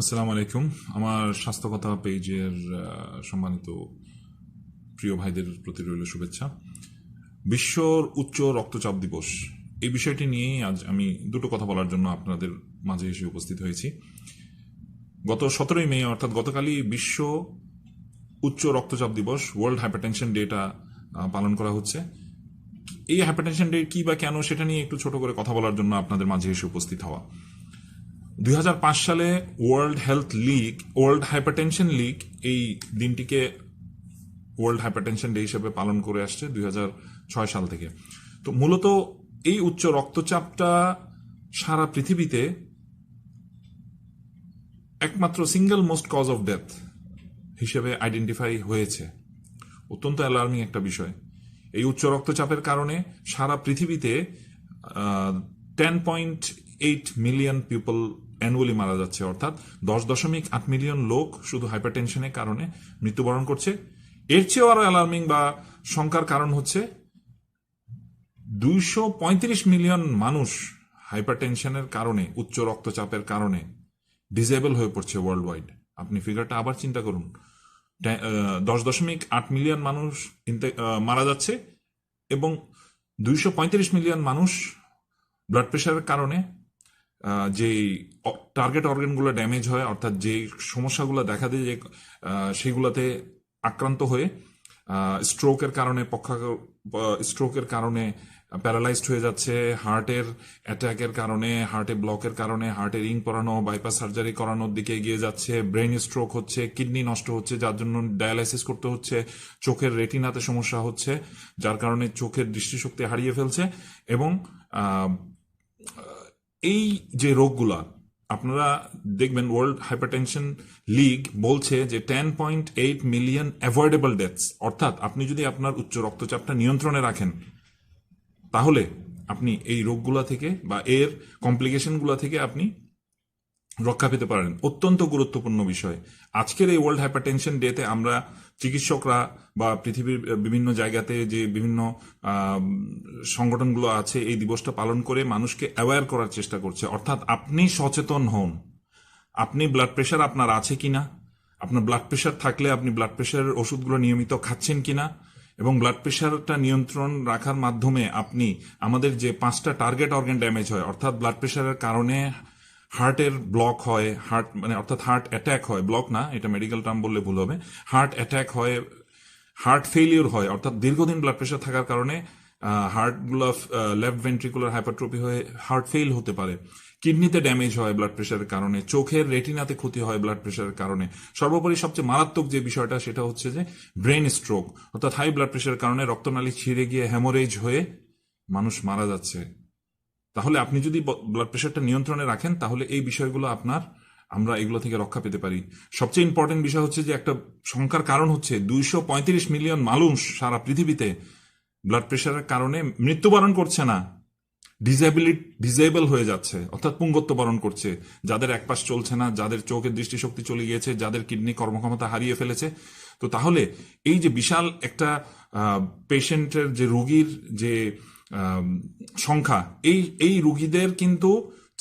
আসসালামু আলাইকুম। আমার স্বাস্থ্যকথা পেজের সম্মানিত প্রিয় ভাইদের প্রতি রইল শুভেচ্ছা। বিশ্বর উচ্চ রক্তচাপ দিবস। এই বিষয়টি নিয়েই আজ আমি দুটো কথা বলার জন্য আপনাদের মাঝে এসে উপস্থিত হয়েছি। গত সতেরোই মে, অর্থাৎ গতকালই বিশ্ব উচ্চ রক্তচাপ দিবস ওয়ার্ল্ড হাইপারটেনশন ডেটা পালন করা হচ্ছে। এই হাইপারটেনশন ডে কি বা কেন সেটা নিয়ে একটু ছোট করে কথা বলার জন্য আপনাদের মাঝে এসে উপস্থিত হওয়া। দুই হাজার পাঁচ সালে World Health League World Hypertension League এই দিনটিকে ওয়ার্ল্ড হাইপারটেনশন ডে হিসেবে পালন করে আসছে দুই হাজার ছয় সাল থেকে। তো মূলত এই উচ্চ রক্তচাপটা সারা পৃথিবীতে একমাত্র single most cause of death হিসেবে আইডেন্টিফাই হয়েছে। অত্যন্ত অ্যালার্মিং একটা বিষয়। এই উচ্চ রক্তচাপের কারণে সারা পৃথিবীতে ten point eight million people annually মারা যাচ্ছে, অর্থাৎ দশ দশমিক আট মিলিয়ন লোক শুধু হাইপারটেনশনের কারণে মৃত্যুবরণ করছে। এর চেয়েও আরও অ্যালার্মিং বা শঙ্কার কারণ হচ্ছে দুইশো পঁয়ত্রিশ মিলিয়ন মানুষ হাইপারটেনশনের কারণে, উচ্চ রক্তচাপের কারণে ডিসেবল হয়ে পড়ছে ওয়ার্ল্ড ওয়াইড আপনি ফিগারটা আবার চিন্তা করুন। দশ দশমিক আট মিলিয়ন মানুষ মারা যাচ্ছে এবং দুইশো পঁয়ত্রিশ মিলিয়ন মানুষ ব্লাড প্রেশারের কারণে যে টার্গেট অর্গানগুলো ড্যামেজ হয়, অর্থাৎ যে সমস্যাগুলো দেখা দেয় যে সেগুলোতে আক্রান্ত হয়ে স্ট্রোকের কারণে পক্ষা স্ট্রোকের কারণে প্যারালাইজড হয়ে যাচ্ছে হার্টের অ্যাটাকের কারণে হার্টে ব্লকের কারণে হার্টে রিং পরানো বাইপাস সার্জারি করানোর দিকে এগিয়ে যাচ্ছে ব্রেন স্ট্রোক হচ্ছে কিডনি নষ্ট হচ্ছে, যার জন্য ডায়ালাইসিস করতে হচ্ছে, চোখের রেটিনাতে সমস্যা হচ্ছে, যার কারণে চোখের দৃষ্টিশক্তি হারিয়ে ফেলছে এবং এই যে রোগগুলা, আপনারা দেখবেন ওয়ার্ল্ড হাইপারটেনশন লিগ বলছে যে ten point eight million avoidable deaths অর্থাৎ আপনি যদি আপনার উচ্চ রক্তচাপটা নিয়ন্ত্রণে রাখেন, তাহলে আপনি এই রোগগুলা থেকে বা এর কমপ্লিকেশনগুলো থেকে আপনি রক্ষা পেতে পারেন। অত্যন্ত গুরুত্বপূর্ণ বিষয়। আজকের এই ওয়ার্ল্ড হাইপারটেনশন ডেতে আমরা চিকিৎসকরা বা পৃথিবীর বিভিন্ন জায়গাতে যে বিভিন্ন সংগঠনগুলো আছে, এই দিবসটা পালন করে মানুষকে অ্যাওয়্যার করার চেষ্টা করছে। অর্থাৎ আপনি সচেতন হন। আপনি ব্লাড প্রেশার আপনার আছে কিনা? আপনার ব্লাড প্রেশার থাকলে আপনি ব্লাড প্রেশারের ওষুধগুলো নিয়মিত খাচ্ছেন কি না এবং ব্লাড প্রেশারটা নিয়ন্ত্রণ রাখার মাধ্যমে আপনি আমাদের যে পাঁচটা টার্গেট অর্গান ড্যামেজ হয়, অর্থাৎ ব্লাড প্রেশারের কারণে হার্টের ব্লক হয়, হার্ট মানে অর্থাৎ হার্ট অ্যাটাক হয়, ব্লক না, এটা মেডিকেল টার্ম বললে ভুল হবে। হার্ট অ্যাটাক হয়, হার্ট ফেলিওর হয়, অর্থাৎ দীর্ঘদিন ব্লাড প্রেশার থাকার কারণে হার্টগুলো লেফট ভেন্ট্রিকুলার হাইপারট্রপি হয়ে হার্ট ফেল হতে পারে। কিডনিতে ড্যামেজ হয় ব্লাড প্রেশারের কারণে, চোখের রেটিনাতে ক্ষতি হয় ব্লাড প্রেশারের কারণে। সর্বোপরি সবচেয়ে মারাত্মক যে বিষয়টা, সেটা হচ্ছে যে ব্রেন স্ট্রোক অর্থাৎ হাই ব্লাড প্রেশারের কারণে রক্তনালী ছিঁড়ে গিয়ে হ্যামোরেজ হয়ে মানুষ মারা যাচ্ছে। তাহলে আপনি যদি ব্লাড প্রেশারটা নিয়ন্ত্রণে রাখেন, তাহলে এই বিষয়গুলো আপনার, আমরা এগুলো থেকে রক্ষা পেতে পারি। সবচেয়ে ইম্পর্টেন্ট বিষয় হচ্ছে যে একটা সংখ্যার কারণ হচ্ছে দুইশো পঁয়ত্রিশ মিলিয়ন মানুষ সারা পৃথিবীতে ব্লাড প্রেশারের কারণে মৃত্যুবরণ করছে না। ডিসেবিলিটি ডিসেবল হয়ে যাচ্ছে, অর্থাৎ পুঙ্গত্ব বরণ করছে। যাদের এক পাশ চলছে না, যাদের চোখের দৃষ্টিশক্তি চলে গিয়েছে, যাদের কিডনি কর্মক্ষমতা হারিয়ে ফেলেছে। তো তাহলে এই যে বিশাল একটা পেশেন্টের যে রোগীর যে সংখ্যা। এই এই রুগীদের কিন্তু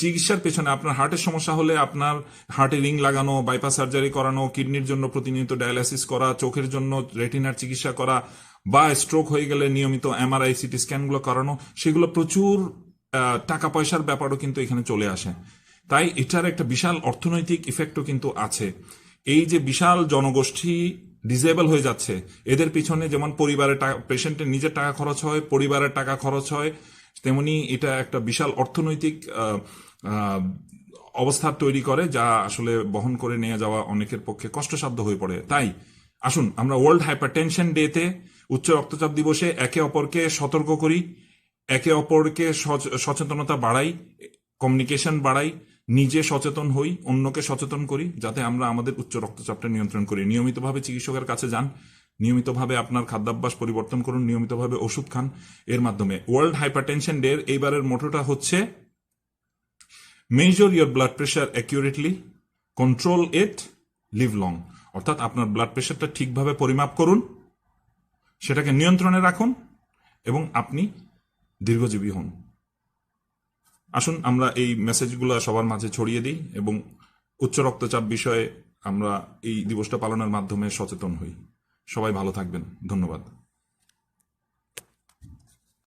চিকিৎসার পেছনে আপনার হার্টের সমস্যা হলে আপনার হার্টে রিং লাগানো, বাইপাস সার্জারি করানো, কিডনির জন্য প্রতিনিয়ত ডায়ালাইসিস করা, চোখের জন্য রেটিনার চিকিৎসা করা, বা স্ট্রোক হয়ে গেলে নিয়মিত এমআরআই সিটি স্ক্যানগুলো করানো, সেগুলো প্রচুর টাকা পয়সার ব্যাপারও কিন্তু এখানে চলে আসে। তাই এটার একটা বিশাল অর্থনৈতিক ইফেক্টও কিন্তু আছে। এই যে বিশাল জনগোষ্ঠী ডিসেবল হয়ে যাচ্ছে। এদের পিছনে যেমন পরিবারের টাকা পেশেন্টের নিজের টাকা খরচ হয়, পরিবারের টাকা খরচ হয়, তেমনি এটা একটা বিশাল অর্থনৈতিক অবস্থা তৈরি করে যা আসলে বহন করে নিয়ে যাওয়া অনেকের পক্ষে কষ্টসাধ্য হয়ে পড়ে। তাই আসুন, আমরা ওয়ার্ল্ড হাইপারটেনশন ডেতে উচ্চ রক্তচাপ দিবসে একে অপরকে সতর্ক করি, একে অপরকে সচ- সচেতনতা বাড়াই কমিউনিকেশন বাড়াই নিজে সচেতন হই, অন্যকে সচেতন করি, যাতে আমরা আমাদের উচ্চ রক্তচাপটা নিয়ন্ত্রণ করি। নিয়মিতভাবে চিকিৎসকের কাছে যান, নিয়মিতভাবে আপনার খাদ্যাভ্যাস পরিবর্তন করুন, নিয়মিতভাবে ওষুধ খান। এর মাধ্যমে ওয়ার্ল্ড হাইপারটেনশন ডে এইবারের মোটোটা হচ্ছে measure your blood pressure accurately control it live long অর্থাৎ আপনার ব্লাড প্রেশারটা ঠিকভাবে পরিমাপ করুন, সেটাকে নিয়ন্ত্রণে রাখুন, এবং আপনি দীর্ঘজীবী হন। আসুন, আমরা এই মেসেজগুলো সবার মাঝে ছড়িয়ে দিই এবং উচ্চ রক্তচাপ বিষয়ে আমরা এই দিবসটা পালনের মাধ্যমে সচেতন হই। সবাই ভালো থাকবেন। ধন্যবাদ।